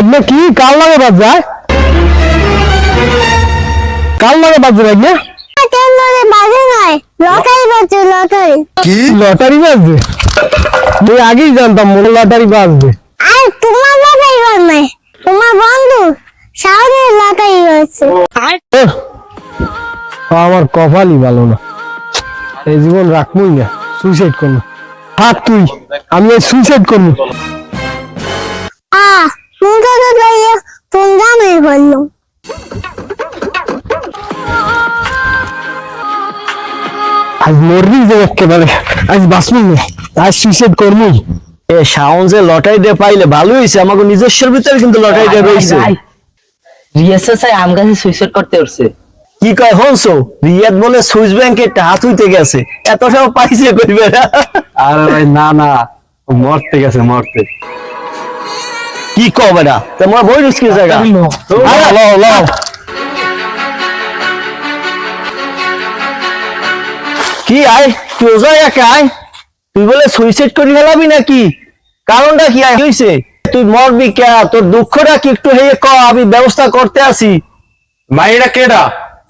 ভাগ্নে কি? কাল লাগে বাদ যায়? কাল লাগে বাদ যায় ভাগ্নে? কেন ধরে বাজে নয় লটারি বাজছে লটারি। কি? লটারি বাজবে তুই আগেই জানতাম মনে লটারি বাজবে। আর তোমার লটারি বাজ তোমার বন্ধু সাউদের লটারি বাজছে। আমার কপালই ভালো না। এই জীবন রাখবই না সুইসাইড করব। থাক তুই আমি সুইসাইড করব। আ আজ মরবি যে একেবারে। আজ বাঁচবি না। আজ সুইসাইড করবি। এ শাওন যে লটারি দিয়ে পাইলে ভালো হয়েছে আমাকে নিজস্বের ভিতরে কিন্তু লটারি দিয়ে রয়েছে রিয়াসা আম গাছে সুইসাইড করতে উঠছে। কি কয় হনছো রিয়াদ বলে সুইস ব্যাংকে টাকা তুইতে গেছে। এত সব পাইছে করবে না আরে ভাই না না। মরতে গেছে মরতে। কি কও বেটা তোমার বই রিস্কি জায়গা? লও, লও। কি আয়? তুই একা আয়? তুই বলে সুইসাইড করে ফেলাবি নাকি? কারণটা কি আয়? হইছে? তুই মরবি কে? তোর দুঃখটা কি একটু হেয়ে ক? আমি ব্যবস্থা করতে আসি। মাইরা কেডা?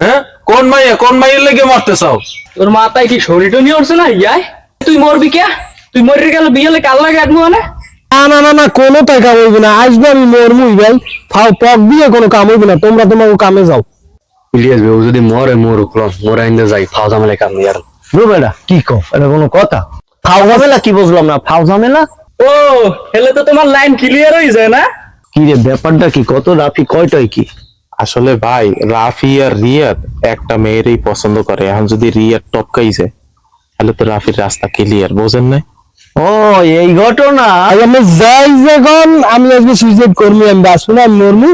হ্যাঁ? কোন মাইয়া? কোন মাইয়ের লেগে মরতে চাও? তোর মাথায় কি শরীরটা নিয়ে উঠছে না? ইয়াই তুই মরবি কে? তুই মরে গেল বিয়েলে কাল লাগে আটমু মানে না না না না কোনো তাই কাম হইবে না। আসবে আমি মরমুই ভাই। ফাও পক দিয়ে কোনো কাম হইবে না। তোমরা তোমাকে কামে যাও। ইলিয়াস ভাই যদি মরে মরুক মোরা ইন্দে যাই। ফাও জামেলে কাম নেই আর। বুঝ বেটা কি কো এটা কোনো কথা? ফাও ঝামেলা কি বুঝলাম না ফাও ঝামেলা? ও হেলে তো তোমার লাইন ক্লিয়ার হয়ে যায় না? কি রে ব্যাপারটা কি? কত রাফি কয়টাই কি? আসলে ভাই রাফি আর রিয়াদ একটা মেয়েরই পছন্দ করে। এখন যদি রিয়াদ টপকাইছে তাহলে তো রাফির রাস্তা ক্লিয়ার বোঝেন নাই? ও এই ঘটনা? আমি যাই যখন আমি আজকে সুইসাইড করব আমি বাঁচবো না আমি মরমু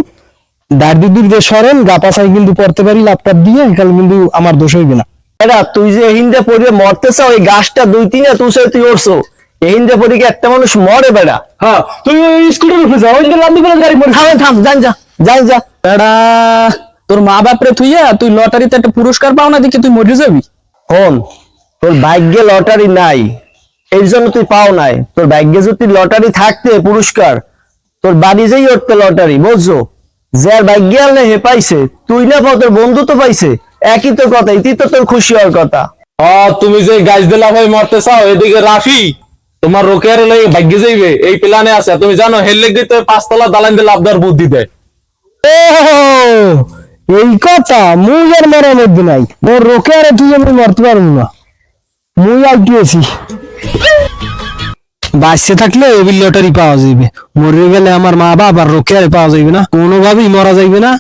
দার্দি সরেন গাপা সাই কিন্তু পড়তে পারি ল্যাপটপ দিয়ে এখানে কিন্তু আমার দোষ হইবে না। এরা তুই যে হিন্দে পড়ে মরতেছ ওই গাছটা দুই তিনে তুই সে তুই ওরছো। হিন্দে পড়ে কি একটা মানুষ মরে বেড়া? হ্যাঁ তুই ওই স্কুটার উঠে যাও ওই লাম্বি করে গাড়ি পড়ে। থাম থাম যান যা যান যা। এডা তোর মা বাপরে থুইয়া তুই লটারিতে একটা পুরস্কার পাও না দেখি তুই মরে যাবি? হন তোর ভাগ্যে লটারি নাই এই জন্য তুই পাও নাই। তোর ভাগ্যে যদি লটারি থাকতে পুরস্কার তোর বাড়ি যেই উঠতে লটারি বুঝছ? যার ভাগ্যে আনলে হে পাইছে তুই না পাও তোর বন্ধু তো পাইছে। একই তো কথা ইতি তো তোর খুশি হওয়ার কথা। তুমি যে গাছ দিলা ভাই মরতে চাও এদিকে রাফি তোমার রোকেয়ারে লেগে ভাগ্য যাইবে এই প্ল্যানে আছে। তুমি জানো হেল লেগে তো পাঁচতলা দালান দিলে আবদার বুদ্ধি দেয়। এই কথা মুই আর মরার মধ্যে নাই। মোর রোকে আরে তুই আমি মরতে পারব না। মুই বাঁচতে থাকলে এবি লটারি পাওয়া যাইবে। মরে গেলে আমার মা বাবা আর রোকে আরে পাওয়া যাইবে না। কোনোভাবেই মরা যাইবে না।